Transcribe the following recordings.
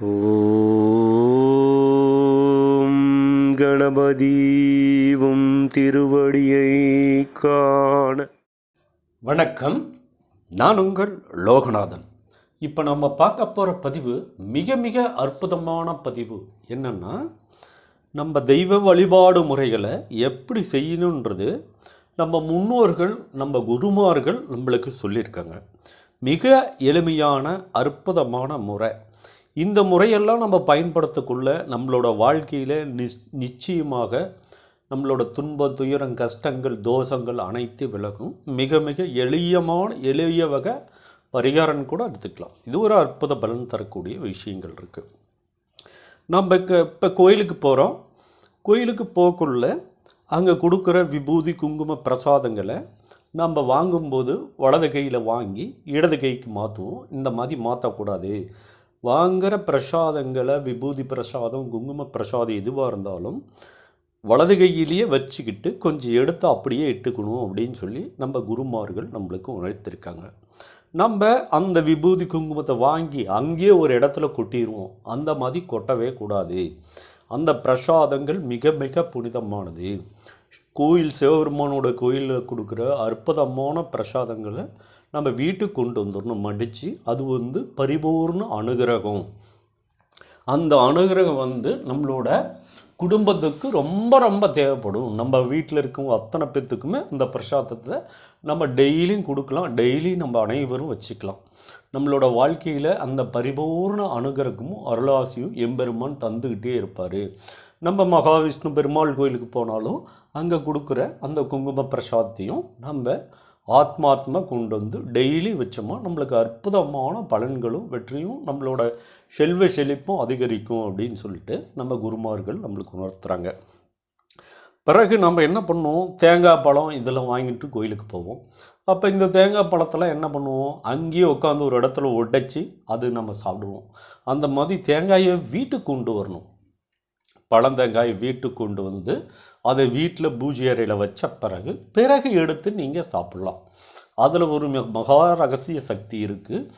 ஓம் கணபதீவும் திருவடியை காண. வணக்கம். நான் உங்கள் லோகநாதன். இப்போ நம்ம பார்க்க போகிற பதிவு மிக மிக அற்புதமான பதிவு. என்னென்னா நம்ம தெய்வ வழிபாடு முறைகளை எப்படி செய்யணுன்றது நம்ம முன்னோர்கள் நம்ம குருமார்கள் நம்மளுக்கு சொல்லியிருக்காங்க. மிக எளிமையான அற்புதமான முறை. இந்த முறையெல்லாம் நம்ம பயன்படுத்தக்குள்ள நம்மளோட வாழ்க்கையில் நிஸ் நிச்சயமாக நம்மளோட துன்ப துயரம் கஷ்டங்கள் தோஷங்கள் அனைத்து விலகும். மிக மிக எளியமான எளிய வகை பரிகாரம் கூட எடுத்துக்கலாம். இது ஒரு அற்புத பலன் தரக்கூடிய விஷயங்கள் இருக்குது நம்ம இப்போ இப்போ கோயிலுக்கு போகிறோம் கோயிலுக்கு போகக்குள்ள அங்கே கொடுக்குற விபூதி குங்கும பிரசாதங்களை நம்ம வாங்கும்போது வலது கையில் வாங்கி இடது கைக்கு மாற்றுவோம் இந்த மாதிரி மாற்றக்கூடாது வாங்குகிற பிரசாதங்களை விபூதி பிரசாதம் குங்கும பிரசாதம் எதுவாக இருந்தாலும் வலது கையிலேயே வச்சுக்கிட்டு கொஞ்சம் எடுத்து அப்படியே இட்டுக்கணும் அப்படின்னு சொல்லி நம்ம குருமார்கள் நம்மளுக்கு உணர்த்திருக்காங்க. நம்ம அந்த விபூதி குங்குமத்தை வாங்கி அங்கேயே ஒரு இடத்துல கொட்டிடுவோம் அந்த மாதிரி கொட்டவே கூடாது. அந்த பிரசாதங்கள் மிக மிக புனிதமானது. கோயில் சிவபெருமானோட கோயிலில் கொடுக்குற அற்புதமான பிரசாதங்களை நம்ம வீட்டுக்கு கொண்டு வந்துடணும் மடித்து அது வந்து பரிபூர்ண அனுகிரகம். அந்த அனுகிரகம் வந்து நம்மளோட குடும்பத்துக்கு ரொம்ப ரொம்ப தேவைப்படும். நம்ம வீட்டில் இருக்கவங்க அத்தனை பேத்துக்குமே அந்த பிரசாதத்தை நம்ம டெய்லியும் கொடுக்கலாம். டெய்லி நம்ம அனைவரும் வச்சுக்கலாம். நம்மளோட வாழ்க்கையில் அந்த பரிபூர்ண அனுகிரகமும் அருளாசியும் எம்பெருமான் தந்துக்கிட்டே இருப்பார். நம்ம மகாவிஷ்ணு பெருமாள் கோயிலுக்கு போனாலும் அங்கே கொடுக்குற அந்த குங்கும பிரசாதத்தையும் நம்ம ஆத்மாத்மா கொண்டு வந்து டெய்லி வச்சோமா நம்மளுக்கு அற்புதமான பலன்களும் வெற்றியும் நம்மளோட செல்வ செழிப்பும் அதிகரிக்கும் அப்படின்னு சொல்லிட்டு நம்ம குருமார்கள் நம்மளுக்கு உணர்த்துறாங்க. பிறகு நம்ம என்ன பண்ணுவோம்? தேங்காய் பழம் இதெல்லாம் வாங்கிட்டு கோயிலுக்கு போவோம். அப்போ இந்த தேங்காய் பழத்தெல்லாம் என்ன பண்ணுவோம்? அங்கேயே உட்காந்து ஒரு இடத்துல உடைச்சி அது நம்ம சாப்பிடுவோம். அந்த மாதிரி தேங்காயை வீட்டுக்கு கொண்டு வரணும். பழந்தேங்காய் வீட்டுக்கு கொண்டு வந்து அதை வீட்டில் பூஜை அறையில் வச்ச பிறகு பிறகு எடுத்து நீங்கள் சாப்பிட்லாம். அதில் ஒரு மகா ரகசிய சக்தி இருக்குது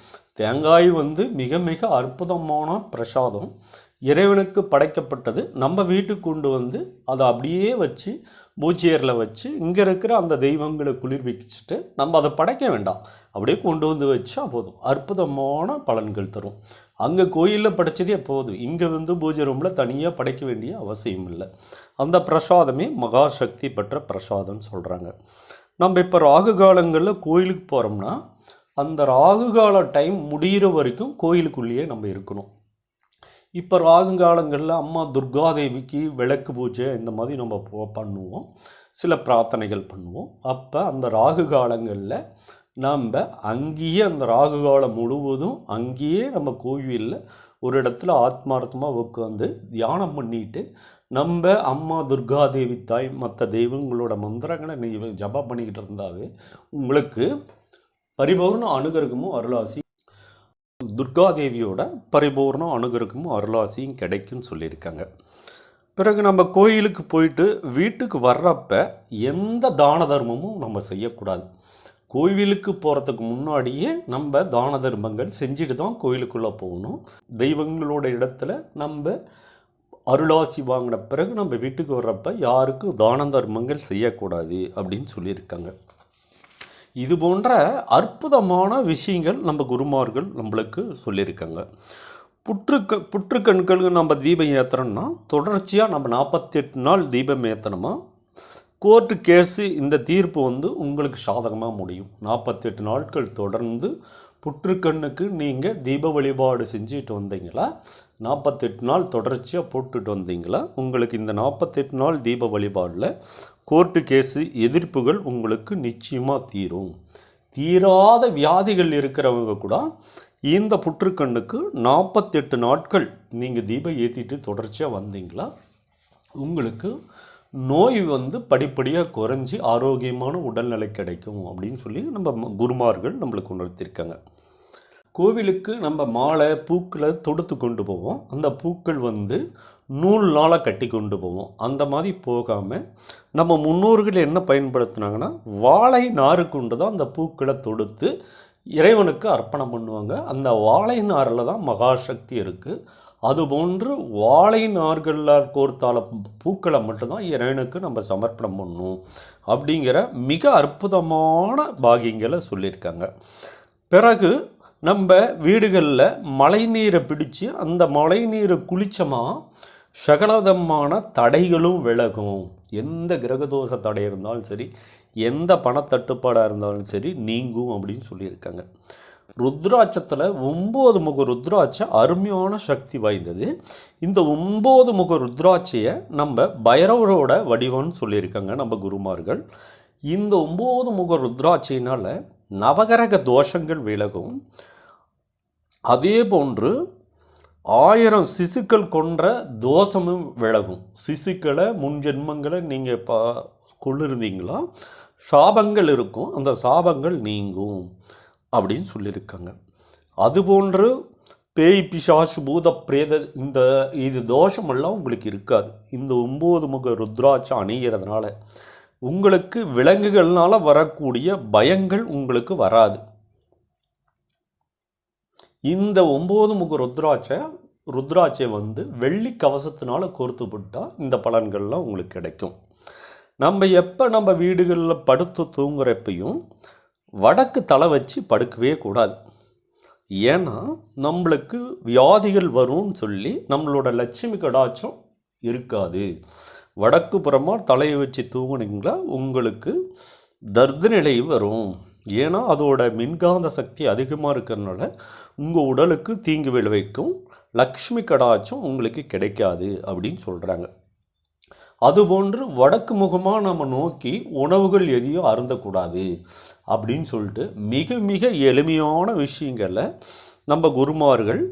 தேங்காய் வந்து மிக மிக அற்புதமான பிரசாதம். இறைவனுக்கு படைக்கப்பட்டது. நம்ம வீட்டுக்கு கொண்டு வந்து அதை அப்படியே வச்சு பூஜையரில் வச்சு இங்கே இருக்கிற அந்த தெய்வங்களை குளிர்விச்சுட்டு நம்ம அதை படைக்க வேண்டாம். அப்படியே கொண்டு வந்து வச்சா போதும். அற்புதமான பலன்கள் தரும். அங்கே கோயிலில் படைச்சதே போதும் இங்கே வந்து பூஜை ரூமில் தனியாக படைக்க வேண்டிய அவசியம் இல்லை. அந்த பிரசாதமே மகா சக்தி பெற்ற பிரசாதம்னு சொல்கிறாங்க நம்ம இப்போ ராகு காலங்களில் கோயிலுக்கு போகிறோம்னா அந்த ராகு கால டைம் முடிகிற வரைக்கும் கோயிலுக்குள்ளேயே நம்ம இருக்கணும். இப்போ ராகு காலங்களில் அம்மா துர்காதேவிக்கு விளக்கு பூஜை இந்த மாதிரி நம்ம பண்ணுவோம். சில பிரார்த்தனைகள் பண்ணுவோம். அப்போ அந்த ராகு காலங்களில் நம்ம அங்கேயே அந்த ராகு காலம் முழுவதும் அங்கேயே நம்ம கோவிலில் ஒரு இடத்துல ஆத்மார்த்தமாக உட்காந்து தியானம் பண்ணிட்டு நம்ம அம்மா துர்காதேவி தாய் மற்ற தெய்வங்களோட மந்திரங்களை நீங்கள் ஜபம் பண்ணிக்கிட்டு இருந்தாவே உங்களுக்கு பரிபூர்ண அனுகிரகமும் அருளாசி துர்காதேவியோட பரிபூர்ணம் அனுகிரகமும் அருளாசியும் கிடைக்கும்னு சொல்லியிருக்காங்க. பிறகு நம்ம கோயிலுக்கு போயிட்டு வீட்டுக்கு வர்றப்ப எந்த தான தர்மமும் நம்ம செய்யக்கூடாது. கோவிலுக்கு போகிறதுக்கு முன்னாடியே நம்ம தான தர்மங்கள் செஞ்சுட்டு தான் கோயிலுக்குள்ளே போகணும். தெய்வங்களோட இடத்துல நம்ம அருளாசி வாங்கின பிறகு நம்ம வீட்டுக்கு வர்றப்ப யாருக்கும் தான தர்மங்கள் செய்யக்கூடாது அப்படின்னு சொல்லியிருக்காங்க. இது போன்ற அற்புதமான விஷயங்கள் நம்ம குருமார்கள் நம்மளுக்கு சொல்லியிருக்காங்க. புற்றுக்க புற்றுக்கண்களுக்கு நம்ம தீபம் ஏற்றுறோம்னா தொடர்ச்சியாக நம்ம நாற்பத்தெட்டு நாள் தீபம் ஏற்றணுமா கோர்ட்டு கேஸு இந்த தீர்ப்பு வந்து உங்களுக்கு சாதகமாக முடியும். நாற்பத்தெட்டு நாட்கள் தொடர்ந்து புற்றுக்கண்ணுக்கு நீங்கள் தீப வழிபாடு செஞ்சுட்டு வந்தீங்களா? நாற்பத்தெட்டு நாள் தொடர்ச்சியாக போட்டுட்டு வந்தீங்களா? உங்களுக்கு இந்த நாற்பத்தெட்டு நாள் தீப வழிபாடில் கோர்ட்டு கேஸு எதிர்ப்புகள் உங்களுக்கு நிச்சயமாக தீரும். தீராத வியாதிகள் இருக்கிறவங்க கூட இந்த புற்றுக்கண்ணுக்கு நாற்பத்தெட்டு நாட்கள் நீங்கள் தீபம் ஏற்றிட்டு தொடர்ச்சியாக வந்தீங்களா? உங்களுக்கு நோய் வந்து படிப்படியாக குறைஞ்சி ஆரோக்கியமான உடல்நிலை கிடைக்கும் அப்படின்னு சொல்லி நம்ம ம- குருமார்கள் நம்மளுக்கு உணர்த்தியிருக்காங்க கோவிலுக்கு நம்ம மாலை பூக்களை தொடுத்து கொண்டு போவோம். அந்த பூக்கள் வந்து நூல்னால் கட்டி கொண்டு போவோம். அந்த மாதிரி போகாமல் நம்ம முன்னோர்கள் என்ன பயன்படுத்துனாங்கன்னா வாழை நாறு கொண்டு தான் அந்த பூக்களை தொடுத்து இறைவனுக்கு அர்ப்பணம் பண்ணுவாங்க. அந்த வாழை நாரில் தான் மகாசக்தி இருக்குது அதுபோன்று வாழை நார்களில் கோர்த்தால பூக்களை மட்டும்தான் இறைவனுக்கு நம்ம சமர்ப்பணம் பண்ணும் அப்படிங்கிற மிக அற்புதமான பாகியங்களை சொல்லியிருக்காங்க. பிறகு நம்ம வீடுகளில் மழை நீரை பிடிச்சு அந்த மழை நீரை குளிச்சோமா சகலவிதமான தடைகளும் விலகும். எந்த கிரகதோஷ தடை இருந்தாலும் சரி எந்த பணத்தட்டுப்பாடாக இருந்தாலும் சரி நீங்கும் அப்படின்னு சொல்லியிருக்காங்க. ருத்ராட்சத்தில் ஒம்பது முக ருத்ராட்ச அருமையான சக்தி வாய்ந்தது. இந்த ஒம்பது முக ருத்ராட்சியை நம்ம பைரவரோட வடிவம்னு சொல்லியிருக்காங்க நம்ம குருமார்கள். இந்த ஒம்பது முக ருத்ராட்சியினால் நவகரக தோஷங்கள் விலகும். அதே போன்று ஆயிரம் சிசுக்கள் கொன்ற தோஷமும் விலகும். சிசுக்களை முன் ஜென்மங்களை நீங்கள் பா கொள்ளிருந்தீங்களா? சாபங்கள் இருக்கும். அந்த சாபங்கள் நீங்கும் அப்படின்னு சொல்லியிருக்காங்க. அதுபோன்று பேய் பிசாசு பூத பிரேத இந்த இது தோஷமெல்லாம் உங்களுக்கு இருக்காது. இந்த ஒம்பது முக ருத்ராட்சம் அணிகிறதுனால உங்களுக்கு விலங்குகள்னால வரக்கூடிய பயங்கள் உங்களுக்கு வராது. இந்த ஒம்பது முக ருத்ராட்சை ருத்ராட்சை வந்து வெள்ளி கவசத்தினால கோர்த்து விட்டால் இந்த பலன்கள்லாம் உங்களுக்கு கிடைக்கும். நம்ம எப்போ நம்ம வீடுகளில் படுத்து தூங்குறப்பையும் வடக்கு தலை வச்சு படுக்கவே கூடாது. ஏன்னா நம்மளுக்கு வியாதிகள் வரும்னு சொல்லி நம்மளோட லட்சுமி கடாச்சம் இருக்காது. வடக்கு புறமாக தலையை வச்சு தூங்குனீங்களா? உங்களுக்கு தர்த நிலை வரும். ஏன்னா அதோட மின்காந்த சக்தி அதிகமாக இருக்கிறதுனால உங்கள் உடலுக்கு தீங்கு விளைவிக்கும். லக்ஷ்மி கடாச்சும் உங்களுக்கு கிடைக்காது அப்படின்னு சொல்கிறாங்க அதுபோன்று வடக்கு முகமாக நம்ம நோக்கி உணவுகள் எதையும் அருந்தக்கூடாது அப்படின்னு சொல்லிட்டு மிக மிக எளிமையான விஷயங்களை நம்ம குருமார்கள்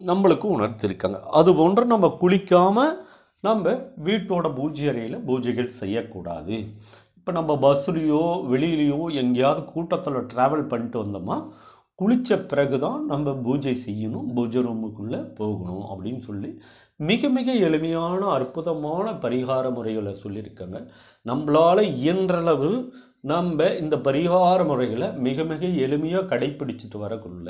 நம்மளுக்கு உணர்த்திருக்காங்க. அதுபோன்று நம்ம குளிக்காமல் நம்ம வீட்டோட பூஜை அறையில் பூஜைகள் செய்யக்கூடாது. இப்போ நம்ம பஸ்ஸுலேயோ வெளியிலையோ எங்கேயாவது கூட்டத்தில் ட்ராவல் பண்ணிட்டு வந்தோமா குளித்த பிறகு தான் நம்ம பூஜை செய்யணும் பூஜை ரூமுக்குள்ளே போகணும் அப்படின்னு சொல்லி மிக மிக எளிமையான அற்புதமான பரிகார முறைகளை சொல்லியிருக்காங்க. நம்மளால் இயன்றளவு நம்ம இந்த பரிகார முறைகளை மிக மிக எளிமையாக கடைப்பிடிச்சிட்டு வரக்குள்ள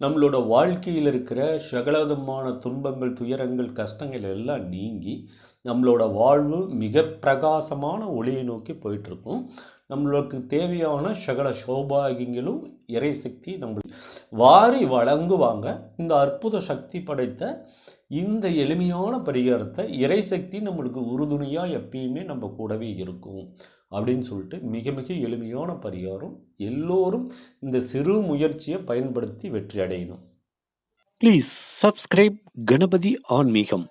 நம்மளோட வாழ்க்கையில் இருக்கிற சகலவிதமான துன்பங்கள் துயரங்கள் கஷ்டங்கள் எல்லாம் நீங்கி நம்மளோட வாழ்வு மிக பிரகாசமான ஒளியை நோக்கி போயிட்டுருக்கும் நம்மளுக்கு தேவையான சகல சௌபாகியங்களும் இறை சக்தி நம்ம வாரி வழங்குவாங்க. இந்த அற்புத சக்தி படைத்த இந்த எளிமையான பரிகாரத்தை இறை சக்தி நம்மளுக்கு உறுதுணையாக எப்பயுமே நம்ம கூடவே இருக்கும் அப்படின்னு சொல்லிட்டு மிக மிக எளிமையான பரிகாரம். எல்லோரும் இந்த சிறு முயற்சியை பயன்படுத்தி வெற்றி அடையணும். ப்ளீஸ் சப்ஸ்கிரைப் கணபதி ஆன்மீகம்.